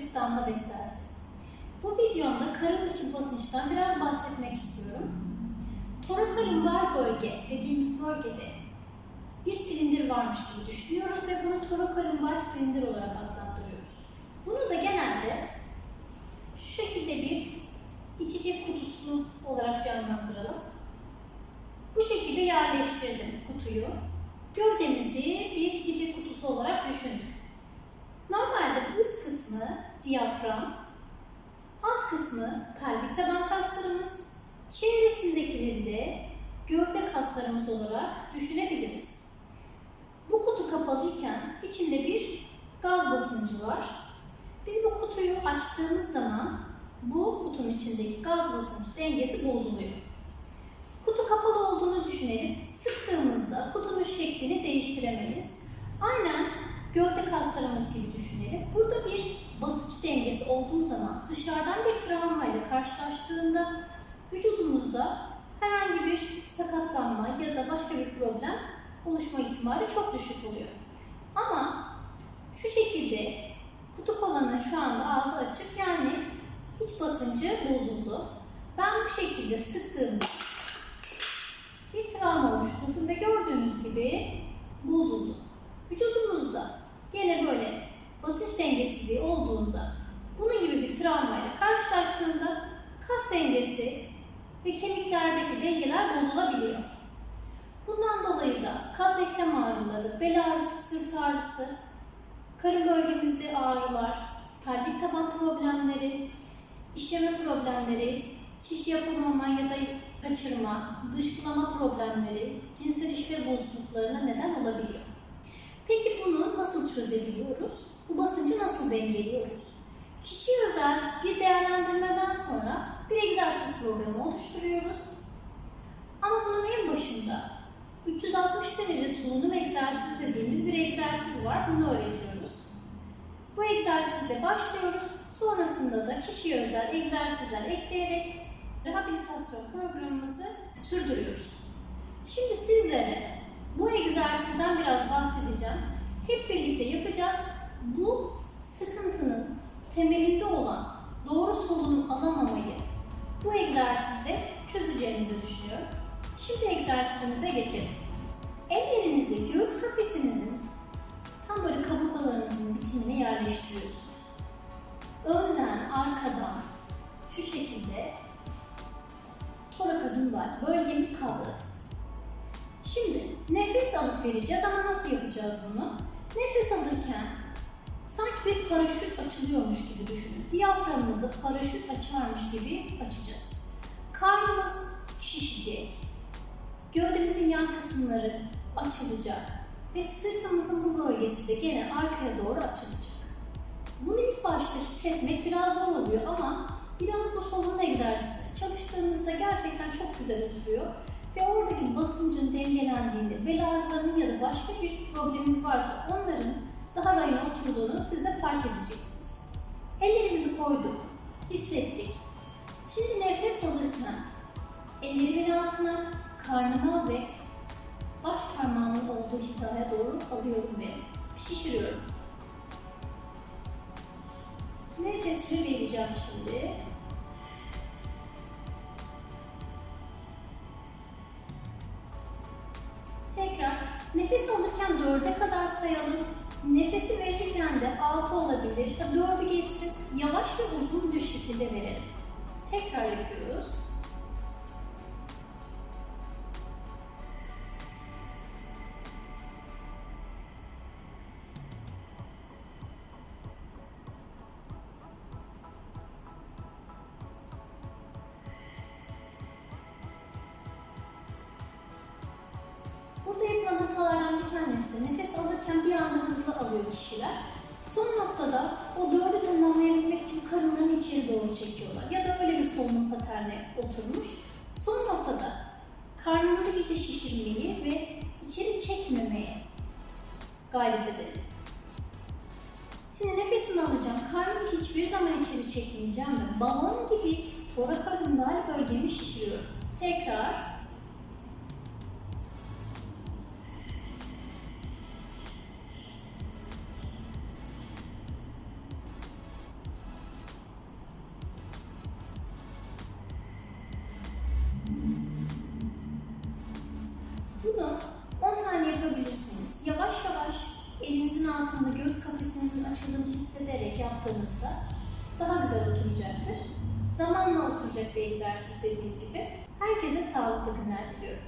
Damla Beslerci. Bu videomda karın içi basınçtan biraz bahsetmek istiyorum. Torakarımbar bölge dediğimiz bölgede bir silindir varmış gibi düşünüyoruz ve bunu torakarımbar silindir olarak adlandırıyoruz. Bunu da genelde şu şekilde bir içecek kutusu olarak canlandıralım. Bu şekilde yerleştirdim kutuyu. Gövdemizi bir içecek kutusu olarak düşündük. Normalde üst kısmı diyafram, alt kısmı pelvik taban kaslarımız, çevresindekileri de gövde kaslarımız olarak düşünebiliriz. Bu kutu kapalıyken içinde bir gaz basıncı var. Biz bu kutuyu açtığımız zaman bu kutunun içindeki gaz basınç dengesi bozuluyor. Kutu kapalı olduğunu düşünelim. Sıktığımızda kutunun şeklini değiştiremeyiz. Aynen gövde kaslarımız gibi düşünelim. Burada bir basınç dengesi olduğu zaman dışarıdan bir travma ile karşılaştığında vücudumuzda herhangi bir sakatlanma ya da başka bir problem oluşma ihtimali çok düşük oluyor. Ama şu şekilde kutu kolanın şu anda ağzı açık yani iç basıncı bozuldu. Ben bu şekilde sıktığımda bir travma oluşturdu ve gördüğünüz gibi bozuldu. Vücudumuzda gene böyle basınç dengesizliği olduğunda bunun gibi bir travmayla karşılaştığında kas dengesi ve kemiklerdeki dengeler bozulabiliyor. Bundan dolayı da kas eklem ağrıları, bel ağrısı, sırt ağrısı, karın bölgemizde ağrılar, pelvik taban problemleri, işleme problemleri, şiş yapılmama ya da kaçırma, dışkılama problemleri, cinsel işlev bozukluklarına neden olabiliyor. Peki bunu nasıl çözebiliyoruz? Bu basıncı nasıl dengeliyoruz? Kişiye özel bir değerlendirmeden sonra bir egzersiz programı oluşturuyoruz. Ama bunun en başında 360 derece solunum egzersizi dediğimiz bir egzersiz var. Bunu öğretiyoruz. Bu egzersizle başlıyoruz. Sonrasında da kişiye özel egzersizler ekleyerek rehabilitasyon programımızı sürdürüyoruz. Şimdi sizlere bu egzersizden biraz bahsedeceğim. Hep birlikte yapacağız. Bu sıkıntının temelinde olan doğru solunum alamamayı bu egzersizde çözeceğimizi düşünüyorum. Şimdi egzersizimize geçelim. Ellerinizi göğüs kafesinizin tam böyle kaburgalarınızın bitimine yerleştiriyorsunuz. Önden, arkadan şu şekilde toraka dümbel bölgemi kavradım. Şimdi nefes alıp vereceğiz ama nasıl yapacağız bunu? Nefes alırken bir paraşüt açılıyormuş gibi düşünün. Diyaframımızı paraşüt açarmış gibi açacağız. Karnımız şişecek. Gövdemizin yan kısımları açılacak. Ve sırtımızın bu bölgesi de gene arkaya doğru açılacak. Bunu ilk başta hissetmek biraz zor oluyor ama biraz bu solunum egzersizi çalıştığınızda gerçekten çok güzel oturuyor ve oradaki basıncın dengelendiğini, bel ağrılarının ya da başka bir probleminiz varsa onların daha rayına oturduğunu siz de fark edeceksiniz. Ellerimizi koyduk, hissettik. Şimdi nefes alırken ellerimin altına, karnıma ve baş parmağımın olduğu hizaya doğru alıyorum ve şişiriyorum. Nefesimi vereceğim şimdi. Tekrar nefes alırken dörde kadar sayalım. Nefesi verirken de altı olabilir. Ya dördü geçsin. Yavaş ve uzun bir şekilde verelim. Tekrar yapıyoruz. Tanesi nefes alırken bir anda hızlı alıyor kişiler. Son noktada o dördü tamamlayabilmek için karınlarını içeri doğru çekiyorlar. Ya da öyle bir solunum paterni oturmuş. Son noktada karnımızı iyice şişirmeyi ve içeri çekmemeye gayret edelim. Şimdi nefesimi alacağım. Karnımı hiçbir zaman içeri çekmeyeceğim ve balon gibi torakarımdal bölgemi şişiriyorum. Tekrar altında göğüs kafesinizin açıldığını hissederek yaptığınızda daha güzel oturacaktır. Zamanla oturacak bir egzersiz dediğim gibi. Herkese sağlıklı günler diliyorum.